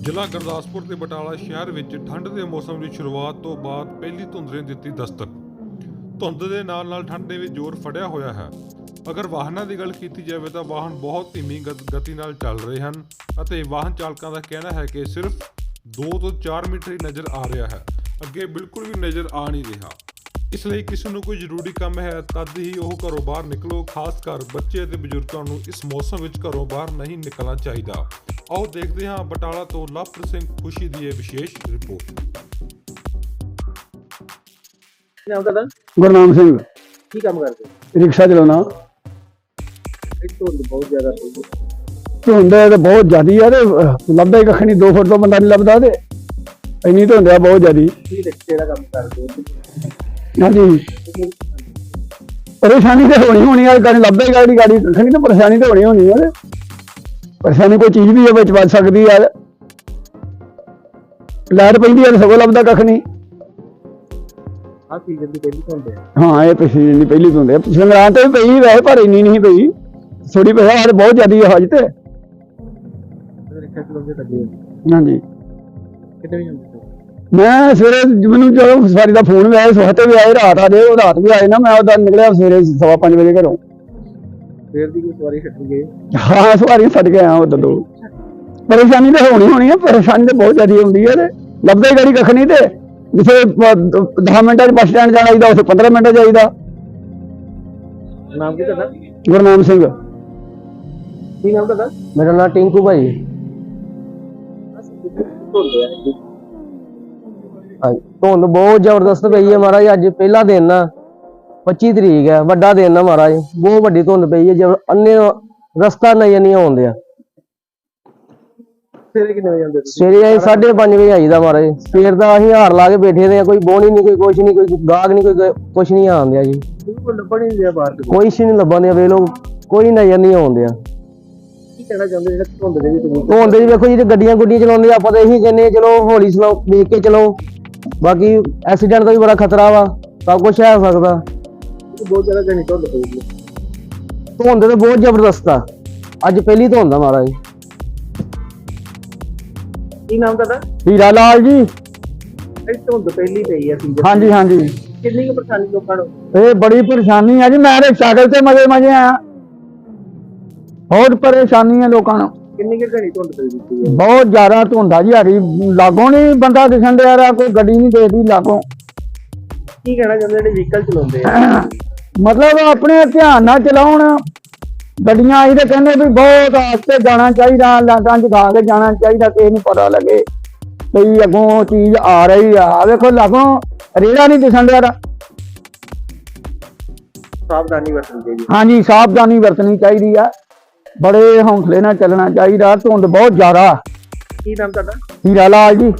ਜ਼ਿਲ੍ਹਾ ਗੁਰਦਾਸਪੁਰ ਤੇ ਬਟਾਲਾ ਸ਼ਹਿਰ ਵਿੱਚ ਠੰਡ ਦੇ ਮੌਸਮ ਦੀ ਸ਼ੁਰੂਆਤ ਤੋਂ ਬਾਅਦ ਪਹਿਲੀ ਧੁੰਦ ਨੇ ਦਿੱਤੀ ਦਸਤਕ। ਧੁੰਦ ਦੇ ਨਾਲ ਨਾਲ ਠੰਡ ਨੇ ਵੀ ਜ਼ੋਰ ਫੜਿਆ ਹੋਇਆ ਹੈ। ਅਗਰ ਵਾਹਨਾਂ ਦੀ ਗੱਲ ਕੀਤੀ ਜਾਵੇ ਤਾਂ ਵਾਹਨ ਬਹੁਤ ਧੀਮੀ ਗਤੀ ਨਾਲ ਚੱਲ ਰਹੇ ਹਨ ਅਤੇ ਵਾਹਨ ਚਾਲਕਾਂ ਦਾ ਕਹਿਣਾ ਹੈ ਕਿ ਸਿਰਫ 2 ਤੋਂ 4 ਮੀਟਰ ਹੀ ਨਜ਼ਰ ਆ ਰਿਹਾ ਹੈ। ਅੱਗੇ ਬਿਲਕੁਲ ਵੀ ਨਜ਼ਰ ਆ ਨਹੀਂ ਰਿਹਾ। ਇਸ ਲਈ ਕਿਸੇ ਨੂੰ ਕੋਈ ਜ਼ਰੂਰੀ ਕੰਮ ਹੈ ਤਦ ਹੀ ਉਹ ਘਰੋਂ ਬਾਹਰ ਨਿਕਲੋ ਖਾਸ ਕਰ ਬੱਚੇ ਅਤੇ ਬਜ਼ੁਰਗਾਂ ਨੂੰ ਇਸ ਮੌਸਮ ਵਿੱਚ ਘਰੋਂ ਬਾਹਰ ਨਹੀਂ ਨਿਕਲਣਾ ਚਾਹੀਦਾ। ਆਓ ਦੇਖਦੇ ਹਾਂ ਬਟਾਲਾ ਤੋਂ ਲਵਪ੍ਰੀਤ ਸਿੰਘ ਖੁਸ਼ੀ ਦੀ ਇਹ ਵਿਸ਼ੇਸ਼ ਰਿਪੋਰਟ। ਨਾਮ ਤੁਹਾਡਾ? ਗੁਰਨਾਮ ਸਿੰਘ। ਕੀ ਕੰਮ ਕਰਦੇ? ਹੋ? ਰਿਕਸ਼ਾ ਚਲਾਉਣਾ। ਇੱਕ ਧੁੰਦ ਬਹੁਤ ਜ਼ਿਆਦਾ ਪਈ ਹੈ। ਧੁੰਦ ਤਾਂ ਬਹੁਤ ਜ਼ਿਆਦੀ ਆ ਤੇ ਲੱਭਦਾ ਹੀ ਕੱਖ ਨਹੀਂ 2 ਫੁੱਟ ਤੋਂ ਬੰਦਾ ਨਹੀਂ ਲੱਭਦਾ ਤੇ। ਇੰਨੀ ਧੁੰਦ ਆ ਬਹੁਤ ਜ਼ਿਆਦੀ। ਕੀ ਰਿਕਸ਼ੇ ਦਾ ਕੰਮ ਕਰਦੇ ਹੋ ਹਾਂਜੀ। ਪਰੇਸ਼ਾਨੀ ਤੇ ਹੋਣੀ ਹੋਣੀ ਆ ਗਾੜੀ ਲੱਭਦਾ ਹੀ ਗਾੜੀ ਗਾੜੀ ਨਹੀਂ ਤੇ ਪਰੇਸ਼ਾਨੀ ਤੇ ਹੋਣੀ ਹੋਣੀ ਆ ਪਰੇਸ਼ਾਨੀ ਕੋਈ ਚੀਜ਼ ਵੀ ਆ ਵਿੱਚ ਵੱਜ ਸਕਦੀ ਆ। ਲਾਈਟ ਪੈਂਦੀ ਆ ਸਗੋਂ ਲੱਭਦਾ ਕੱਖ ਨਹੀਂ। ਆਹ ਸੀਜ਼ਨ ਦੀ ਪਹਿਲੀ ਧੁੰਦ ਹੈ ਇਹ ਪਿਛਲੀ ਨਹੀਂ ਪਹਿਲੀ ਧੁੰਦ ਹੈ ਸੰਗਰਾਂਦ ਤੇ ਵੀ ਪਈ ਵੈਸੇ ਪਰ ਇੰਨੀ ਨਹੀਂ ਪਈ। ਥੋੜੀ ਪਈ ਆ ਬਹੁਤ ਜ਼ਿਆਦੀ ਆ ਹਜ ਤੇ। ਹਾਂਜੀ। ਕਿਤੇ ਵੀ ਜਾਂਦੇ ਹੋ? ਮੈਂ ਸਵੇਰੇ ਮੈਨੂੰ ਜਦੋਂ ਸਵਾਰੀ ਦਾ ਫੋਨ ਆਇਆ ਸਵਖਤੇ ਵੀ ਆਏ ਰਾਤ ਆ ਦੇ ਉਹ ਰਾਤ ਵੀ ਆਏ ਨਾ ਮੈਂ ਉਹਦਾ ਨਿਕਲਿਆ ਸਵੇਰੇ ਸਵਾ ਪੰਜ ਵਜੇ ਘਰੋਂ। ਫੇਰ ਦੀ ਕੋਈ ਸਵਾਰੀ ਛੱਡੀ ਗਈ ਹਾਂ ਸਵਾਰੀਆਂ ਛੱਡ ਕੇ ਆਇਆ ਉਦੋਂ ਦੋ ਪਰੇਸ਼ਾਨੀ ਤਾਂ ਹੋਣੀ ਹੋਣੀ ਆ ਪਰੇਸ਼ਾਨੀ ਤਾਂ ਬਹੁਤ ਜ਼ਿਆਦਾ ਹੁੰਦੀ ਹੈ ਤੇ। ਲੱਭਦਾ ਹੀ ਗਾੜੀ ਕੱਖ ਨਹੀਂ ਤੇ। ਜਿੱਥੇ 10 ਮਿੰਟਾਂ 'ਚ ਬੱਸ ਸਟੈਂਡ ਜਾਣਾ ਚਾਹੀਦਾ ਉੱਥੇ 15 ਮਿੰਟਾਂ ਜਾਈਦਾ ਨਾਮ ਕੀ ਤੁਹਾਡਾ? ਗੁਰਨਾਮ ਸਿੰਘ। ਕੀ ਨਾਮ ਤੁਹਾਡਾ? ਮੇਰਾ ਨਾਮ ਟਿੰਕੂ ਭਾਈ। ਧੁੰਦ ਹੈ ਜੀ। ਹਾਂਜੀ ਧੁੰਦ ਬਹੁਤ ਜ਼ਬਰਦਸਤ ਪਈ ਹੈ ਮਹਾਰਾਜ ਅੱਜ ਪਹਿਲਾ ਦਿਨ ਆ। 25 ਤਰੀਕ ਹੈ ਵੱਡਾ ਦਿਨ ਆ ਮਹਾਰਾਜ। ਬਹੁਤ ਵੱਡੀ ਧੁੰਦ ਪਈ ਹੈ ਜਬ ਅੰਨੇ ਰਸਤਾ ਨਹੀਂ ਆਉਂਦਿਆ ਸਵੇਰੇ ਕਿੰਨੇ ਵਜੇ ਤੁਸੀਂ? ਸਵੇਰੇ ਅਸੀਂ 5:30 ਵਜੇ ਆਈਦਾ ਮਹਾਰਾਜ। ਸਵੇਰ ਦਾ ਅਸੀਂ ਹਾਰ ਲਾ ਕੇ ਬੈਠੇ ਦੇ ਆ ਕੋਈ ਬੋਣੀ ਨਹੀਂ ਕੋਈ ਕੁਛ ਨਹੀਂ ਕੋਈ ਗਾਹਕ ਨਹੀਂ ਕੋਈ ਕੁਛ ਨਹੀਂ ਆਉਂਦਿਆ ਜੀ। ਬਿਲਕੁਲ ਲੱਭਣ ਨਹੀਂ ਰਿਹਾ ਬਾਹਰ। ਕੋਈ। ਸੀ ਨਹੀਂ ਲੱਭਣ ਦੇ ਵੇਲੋ ਕੋਈ ਨਜ਼ਰ ਨਹੀਂ ਆਉਂਦਿਆ ਕੀ ਕਹਿਣਾ ਚਾਹੁੰਦੇ ਜਿਹੜਾ ਧੁੰਦ ਦੇ ਵਿੱਚ ਵੀ ਧੁੰਦ ਜੀ ਵੇਖੋ ਜੀ ਗੱਡੀਆਂ ਗੁੱਡੀਆਂ ਚਲਾਉਂਦੇ ਆ, ਆਪਾਂ ਤਾਂ ਇਹੀ ਕਹਿੰਦੇ ਆ, ਚਲੋ ਹੌਲੀ ਚਲਾਓ ਵੇਖ ਕੇ ਚਲਾਓ ਬਾਕੀ ਐਕਸੀਡੈਂਟ ਦਾ ਵੀ ਬੜਾ ਖਤਰਾ ਵਾ ਸਭ ਕੁਝ ਹੈ ਸਕਦਾ। ਬਹੁਤ ਜ਼ਿਆਦਾ ਘਣੀ ਧੁੰਦ ਹੈ ਧੁੰਦ ਤੇ ਬਹੁਤ ਜ਼ਬਰਦਸਤ ਆ। ਅੱਜ ਪਹਿਲੀ ਧੁੰਦ ਆ ਮਹਾਰਾਜ। ਕੀ ਨਾਮ ਤੁਹਾਡਾ? ਹੀਰਾ ਲਾਲ ਜੀ। ਇਹ ਧੁੰਦ ਪਹਿਲੀ ਪਈ ਸੀਜ਼ਨ ਹਾਂਜੀ ਹਾਂਜੀ। ਕਿੰਨੀ ਕੁ ਪਰੇਸ਼ਾਨੀ ਲੋਕਾਂ ਨੂੰ? ਇਹ ਬੜੀ ਪਰੇਸ਼ਾਨੀ ਆ ਜੀ ਮੈਂ ਸਾਈਕਲ ਤੇ ਮਜੇ ਮਜੇ ਆਇਆ। ਬਹੁਤ ਪਰੇਸ਼ਾਨੀ ਹੈ ਲੋਕਾਂ ਨੂੰ। ਕਿੰਨੀ ਕੁ ਘਣੀ ਧੁੰਦ ਪਈ ਦਿੱਤੀ ਹੈ? ਬਹੁਤ ਜ਼ਿਆਦਾ ਧੁੰਦਾ ਜੀ ਹਰੀ। ਲਾਗੋਂ ਨਹੀਂ ਬੰਦਾ ਦਿਖਣ ਡਿਆ ਰਿਹਾ ਕੋਈ ਗੱਡੀ ਨਹੀਂ ਦੇਖਦੀ ਲਾਗੋਂ। ਕੀ ਕਹਿਣਾ ਚਾਹੁੰਦੇ ਜਿਹੜੇ ਵਹੀਕਲ ਚਲਾਉਂਦੇ ਆ? ਮਤਲਬ ਆਪਣੇ ਧਿਆਨ ਨਾਲ ਚਲਾਉਣ। ਗੱਡੀਆਂ ਆਈ ਤੇ ਕਹਿੰਦੇ ਵੀ ਬਹੁਤ ਆਸਤੇ ਜਾਣਾ ਚਾਹੀਦਾ ਲਾਗਾਂ ਜਗਾ ਕੇ ਜਾਣਾ ਚਾਹੀਦਾ ਕਿਸੇ ਨੂੰ ਪਤਾ ਲੱਗੇ ਵੀ ਅੱਗੋਂ ਚੀਜ਼ ਆ ਰਹੀ ਆ। ਆਹ ਵੇਖੋ ਲਾਗੋਂ ਰੇੜਾ ਨਹੀਂ ਦਿਖਣ ਡਿਆ ਰਾ। ਸਾਵਧਾਨੀ ਵਰਤਣੀ ਚਾਹੀਦੀ ਹਾਂਜੀ ਸਾਵਧਾਨੀ ਵਰਤਣੀ ਚਾਹੀਦੀ ਆ। ਬੜੇ ਹੌਂਸਲੇ ਨਾਲ ਚੱਲਣਾ ਚਾਹੀਦਾ ਧੁੰਦ ਬਹੁਤ ਜ਼ਿਆਦਾ। ਕੀ ਨਾਮ ਤੁਹਾਡਾ? ਹੀਰਾ ਲਾਲ ਜੀ।